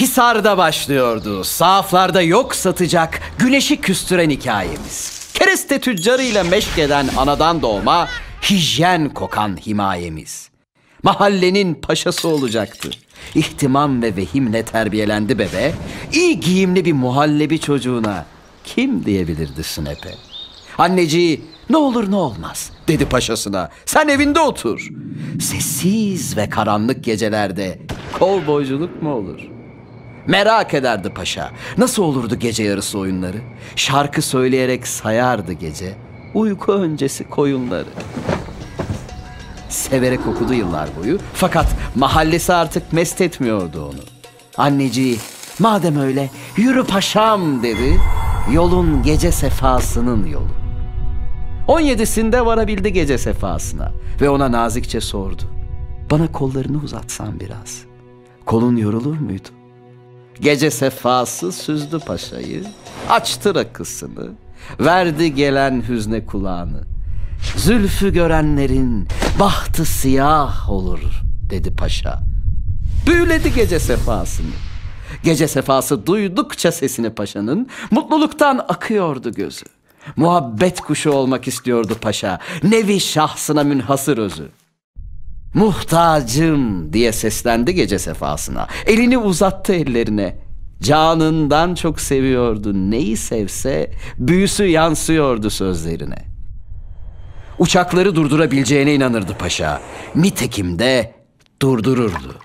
Hisar'da başlıyordu. Sahaflarda yok satacak, güneşi küstüren hikayemiz. Kereste tüccarıyla meşk eden anadan doğma, hijyen kokan himayemiz. Mahallenin paşası olacaktı. İhtimam ve vehimle terbiyelendi bebe. İyi giyimli bir muhallebi çocuğuna kim diyebilirdi Sünepe? Anneciği ne olur ne olmaz dedi paşasına. Sen evinde otur. Sessiz ve karanlık gecelerde kovboyculuk mu olur? Merak ederdi paşa. Nasıl olurdu gece yarısı oyunları? Şarkı söyleyerek sayardı gece. Uyku öncesi koyunları. Severek okudu yıllar boyu. Fakat mahallesi artık mest etmiyordu onu. Anneciği madem öyle yürü paşam dedi. Yolun gece sefasının yolu. 17'sinde varabildi gece sefasına ve ona nazikçe sordu. Bana kollarını uzatsan biraz. Kolun yorulur muydu? Gece sefası süzdü paşayı, açtı rakısını, verdi gelen hüzne kulağını. Zülfü görenlerin bahtı siyah olur dedi paşa. Büyüledi gece sefasını. Gece sefası duydukça sesini paşanın mutluluktan akıyordu gözü. Muhabbet kuşu olmak istiyordu paşa. Nevi şahsına münhasır özü. Muhtacım diye seslendi gece sefasına. Elini uzattı ellerine. Canından çok seviyordu. Neyi sevse büyüsü yansıyordu sözlerine. Uçakları durdurabileceğine inanırdı paşa. Nitekim de durdururdu.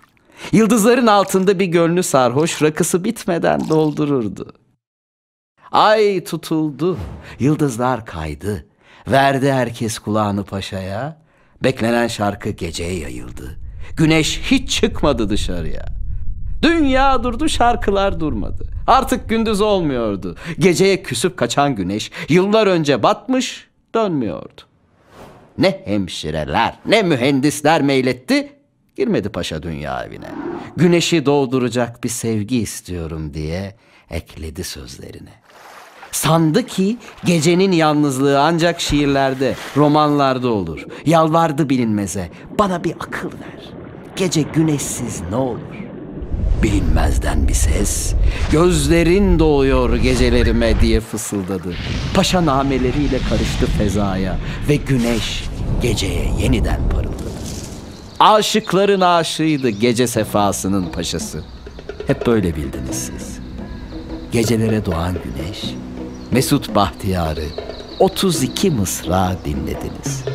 Yıldızların altında bir gönlü sarhoş rakısı bitmeden doldururdu. Ay tutuldu, yıldızlar kaydı. Verdi herkes kulağını paşaya. Beklenen şarkı geceye yayıldı. Güneş hiç çıkmadı dışarıya. Dünya durdu, şarkılar durmadı. Artık gündüz olmuyordu. Geceye küsüp kaçan güneş yıllar önce batmış, dönmüyordu. Ne hemşireler, ne mühendisler meyletti, girmedi paşa dünya evine. Güneşi doğduracak bir sevgi istiyorum diye ekledi sözlerine. Sandı ki gecenin yalnızlığı ancak şiirlerde, romanlarda olur. Yalvardı bilinmeze, bana bir akıl ver. Gece güneşsiz ne olur? Bilinmezden bir ses, gözlerin doğuyor gecelerime diye fısıldadı. Paşa nameleriyle karıştı fezaya ve güneş geceye yeniden parıldadı. Aşıkların aşığıydı gece sefasının paşası. Hep böyle bildiniz siz. Gecelere doğan güneş, Mesut Bahtiyar'ı 32 mısra dinlediniz.